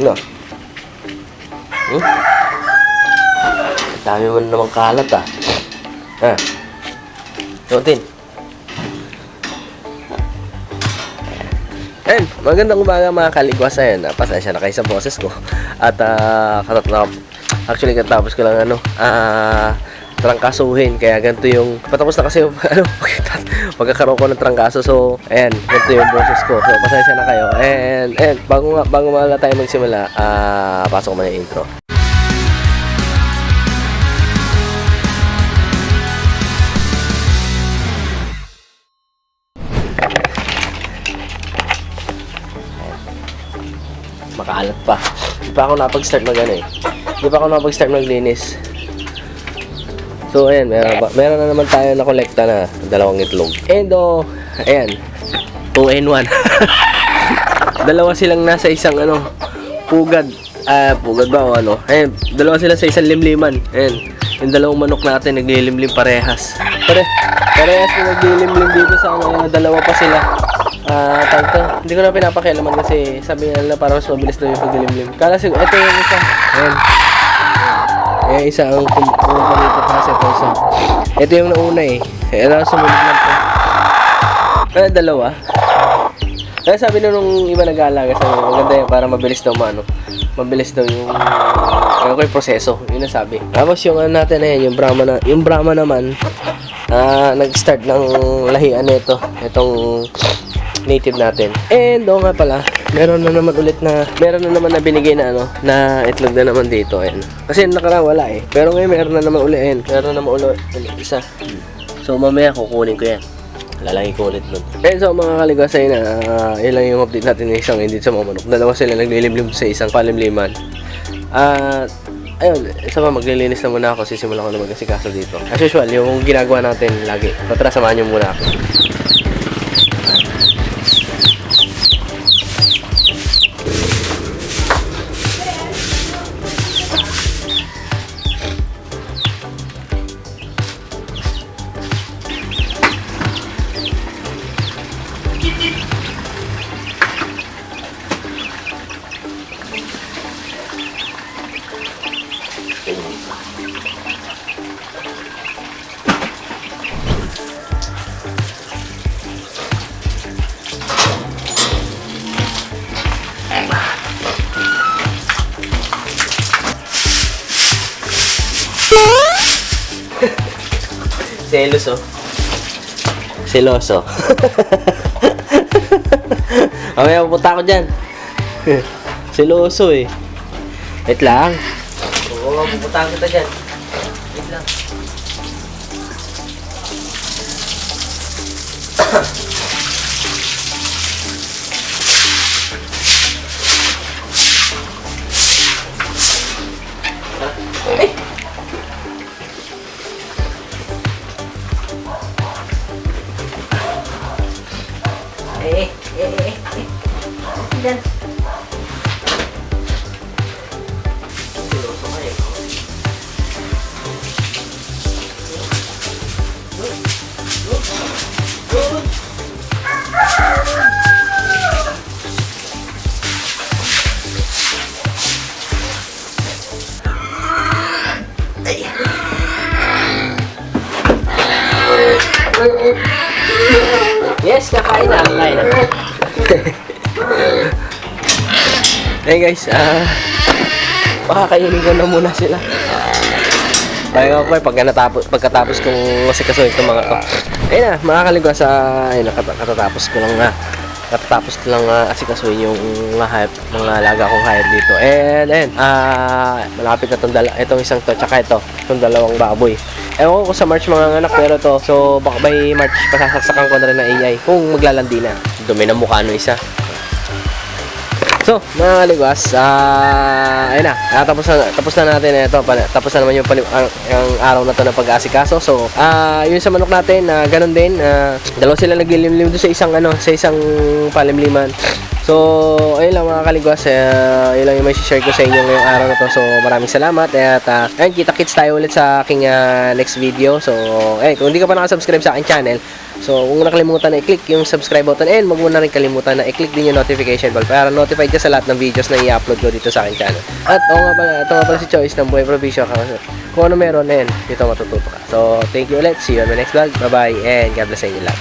No. Hmm? Dami mo na namang kalat ah. Ha? Tutin. Ayun, magandang umaga mga kaligwas ayun. ah, Pasensya na kayo sa boses ko. At ah, katatap actually katapos ko lang ano, ah trangkasuhin kaya ganito yung patapos na kasi yung ano pagkakaroon ko ng trangkaso so ayan ganito yung boses ko so pasensya na kayo and and bago bago maaga tayo magsimula ah pasok mo na yung intro makaalat pa. Di pa ako napag-start mag ano eh. Di pa ako napag-start maglinis. So, ayan, meron, meron na naman tayo na kolekta na dalawang itlog. And, oh, ayan, 2 in 1. dalawa silang nasa isang, ano, pugad. Ah, pugad ba o ano? Ayan, dalawa sila sa isang limliman. Ayan, yung dalawang manok natin naglilimlim parehas. Pare, parehas na naglilimlim dito sa ano, dalawa pa sila. Ah, uh, to. Hindi ko na pinapakialaman kasi sabi nila parang mas mabilis daw yung paglilimlim. Kala siguro, ito yung isa. Ayan. Eh, isa ang kum- pumunta dito kasi ito isa. Ito yung nauna eh. Eh, ano, sumunod lang to. Kaya dalawa. Kaya sabi na nung iba nag-aalaga sa maganda yan para mabilis daw maano. Mabilis daw yung ano ko yung proseso. Yun ang sabi. Tapos yung ano natin ayan, yung Brahma na, yung Brahma naman ah nag-start ng lahian nito. Itong native natin. And oo nga pala, meron na naman ulit na meron na naman na binigay na ano na itlog na naman dito ayan. Kasi nakaraan wala eh. Pero ngayon meron na naman ulit ayan. Meron na naman ulit ulit isa. So mamaya kukunin ko yan. Lalagay ko ulit nun. And so mga kaligwasay na uh, yun lang yung update natin ng isang hindi sa mga manok. Dalawa sila naglilimlim sa isang palimliman. At ayun, isa pa maglilinis na muna ako. Sisimula ko na mag-asikaso dito. As usual, yung ginagawa natin lagi. So tara, samahan nyo muna ako. Seloso. Seloso. Mamaya pupunta ako dyan. Seloso eh. Wait lang. Oo, pupunta kita dyan. Wait lang. Eh, eh, eh, eh. Diyan. Yes, kakain na, kakain na. hey guys, ah, pakakainin ko na muna sila. Kaya ko eh, pagka natapos, pagkatapos kong masikasuhin itong mga to. Ayun na, makakaligwa sa, ayun na, kat- katatapos ko lang na, ko lang uh, asikasuhin yung mga hayop, mga alaga kong hayop dito. And, ayun, ah, malapit na itong, dala, itong isang to, tsaka ito, itong dalawang baboy. Ewan ko sa March mga anak, pero to, so baka by March, pasasaksakan ko na rin ng AI kung maglalandi na. Dumi ng mukha no isa. So, mga kaligwas, ah, ayun na, ah, tapos na, tapos na natin ito, tapos na naman yung, ang, ang araw na to ng pag-aasikaso. So, ah, yun sa manok natin, na ganun din, ah, dalawa sila naglilimlim doon sa isang, ano, sa isang palimliman. So, ayun lang mga kaligwas, uh, yun lang yung may share ko sa inyo ngayong araw na to. So, maraming salamat at uh, ayun, kita-kits tayo ulit sa aking ah, next video. So, eh, kung hindi ka pa nakasubscribe sa aking channel, So, kung nakalimutan na i-click yung subscribe button and wag mo na rin kalimutan na i-click din yung notification bell para notified ka sa lahat ng videos na i-upload ko dito sa aking channel. At oo nga pala, ito nga pala si Choice ng Buhay Provision. Kung ano meron, ayan, dito matututo ka. So, thank you ulit. See you on my next vlog. Bye-bye and God bless sa inyo lahat.